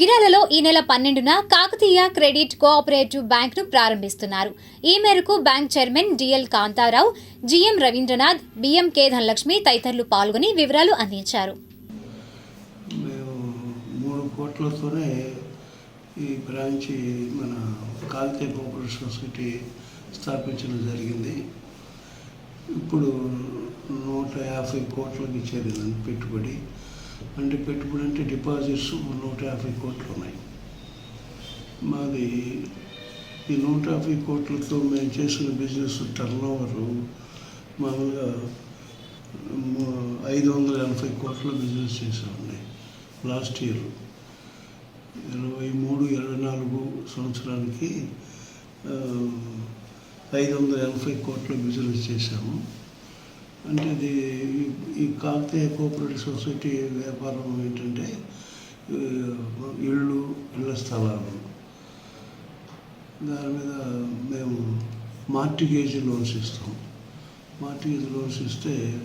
దుగ్గిరాలలో ఈ నెల పన్నెండున కాకతీయ క్రెడిట్ కోఆపరేటివ్ బ్యాంక్ను ప్రారంభిస్తున్నారు. ఈ మేరకు bank chairman DL Kantharao GM Ravindranath BM K. Dhanalakshmi తదితరులు పాల్గొని వివరాలు అందించారు. కోట్లతోనే ఈ బ్రాంచి మన కాల్తే కోఆపరేటివ్ సొసైటీ స్థాపించడం జరిగింది. ఇప్పుడు నూట యాభై కోట్లకి ఇచ్చేది పెట్టుబడి. అంటే పెట్టుబడి అంటే డిపాజిట్స్ నూట యాభై కోట్లు ఉన్నాయి. మాది ఈ నూట యాభై కోట్లతో మేము చేసిన బిజినెస్ టర్న్ ఓవరు మామూలుగా ఐదు వందల ఎనభై కోట్ల బిజినెస్ చేసామండి లాస్ట్ ఇయర్ ఇరవై మూడు ఇరవై నాలుగు సంవత్సరానికి ఐదు వందల ఎనభై కోట్ల బిజినెస్ చేశాము. అంటే అది ఈ- కాకతీయ కోఆపరేటివ్ సొసైటీ వ్యాపారం ఏంటంటే ఇళ్ళు ఇళ్ళ స్థలాలు. దాని మీద మేము మార్టిగేజ్ లోన్స్ ఇస్తాం. మార్టిగేజ్ లోన్స్ ఇస్తే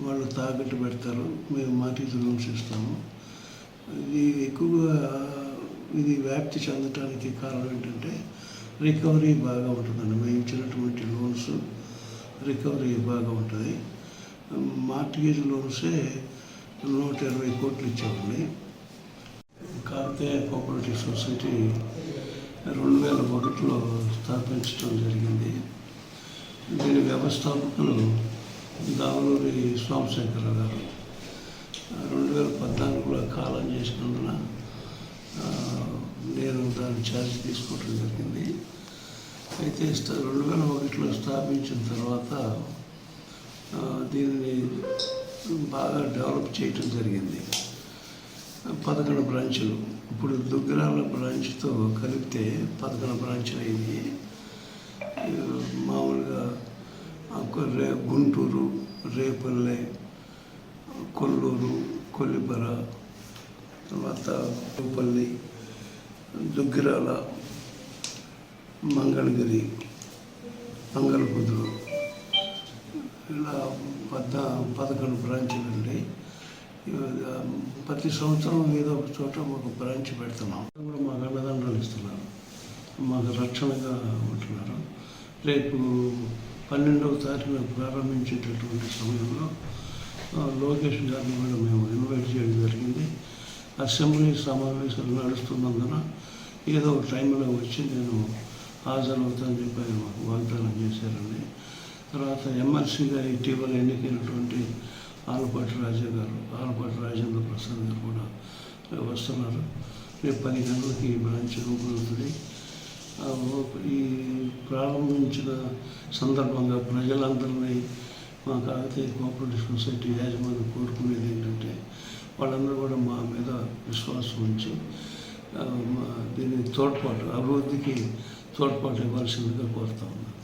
వాళ్ళు తాకట్టు పెడతారు మేము మార్టిగేజ్ లోన్స్ ఇస్తాము. ఇది ఎక్కువగా ఇది వ్యాప్తి చెందటానికి కారణం ఏంటంటే రికవరీ బాగా ఉంటుందండి. మేము ఇచ్చినటువంటి లోన్స్ రికవరీ బాగా ఉంటుంది. మార్టిగేజ్ లోన్సే నూట ఇరవై కోట్లు ఇచ్చామండి. కార్తీయ కోఆపరేటివ్ సొసైటీ రెండు వేల ఒకటిలో స్థాపించడం జరిగింది. దీని వ్యవస్థాపకులు దావలూరి సోమశేఖర గారు. రెండు వేల పద్నాలుగులో కాలం చేసినందున నేను దాని ఛార్జ్ తీసుకోవటం జరిగింది. అయితే రెండు వేల ఒకటిలో స్థాపించిన తర్వాత దీనిని బాగా డెవలప్ చేయటం జరిగింది. పదకొండు బ్రాంచులు. ఇప్పుడు దుగ్గరాల బ్రాంచ్తో కలిపితే పదకొండు బ్రాంచ్లు అయింది మామూలుగా రే గుంటూరు రేపల్లె కొల్లూరు కొల్లిపర తర్వాత ఉప్పల్లి దుగ్గిరాల మంగళగిరి మంగళపుదురు ఇలా పద్ద పదకొండు బ్రాంచ్లు ఉన్నాయి ప్రతి సంవత్సరం ఏదో ఒక చోట మాకు బ్రాంచ్ పెడుతున్నాం. కూడా మాకు అన్నదండలు ఇస్తున్నారు. మాకు రక్షణగా ఉంటున్నారు. రేపు పన్నెండవ తారీఖున ప్రారంభించేటటువంటి సమయంలో లోకేష్ గారిని కూడా మేము ఇన్వైట్ చేయడం జరిగింది. అసెంబ్లీ సమావేశాలు నడుస్తున్నందున ఏదో ఒక టైంలో వచ్చి నేను హాజరవుతానని చెప్పి ఆయన మాకు వాగ్దానం చేశారండి తర్వాత ఎమ్మెల్సీగా ఇటీవల ఎన్నికైనటువంటి ఆలపాటి రాజా గారు ఆలపాటి రాజేంద్ర ప్రసాద్ గారు కూడా వస్తున్నారు. రేపు పది గంటలకి ఈ బ్రాంచ్ రూపొందుతుంది. ఈ ప్రారంభించిన సందర్భంగా ప్రజలందరినీ మా కాకతీయ కోఆపరేటివ్ సొసైటీ యాజమాన్యం కోరుకునేది ఏంటంటే వాళ్ళందరూ కూడా మా మీద విశ్వాసం ఉంచి మా దీని తోడ్పాటు అభివృద్ధికి తోడ్పాటు ఇవ్వాల్సిందిగా కోరుతా ఉన్నాను.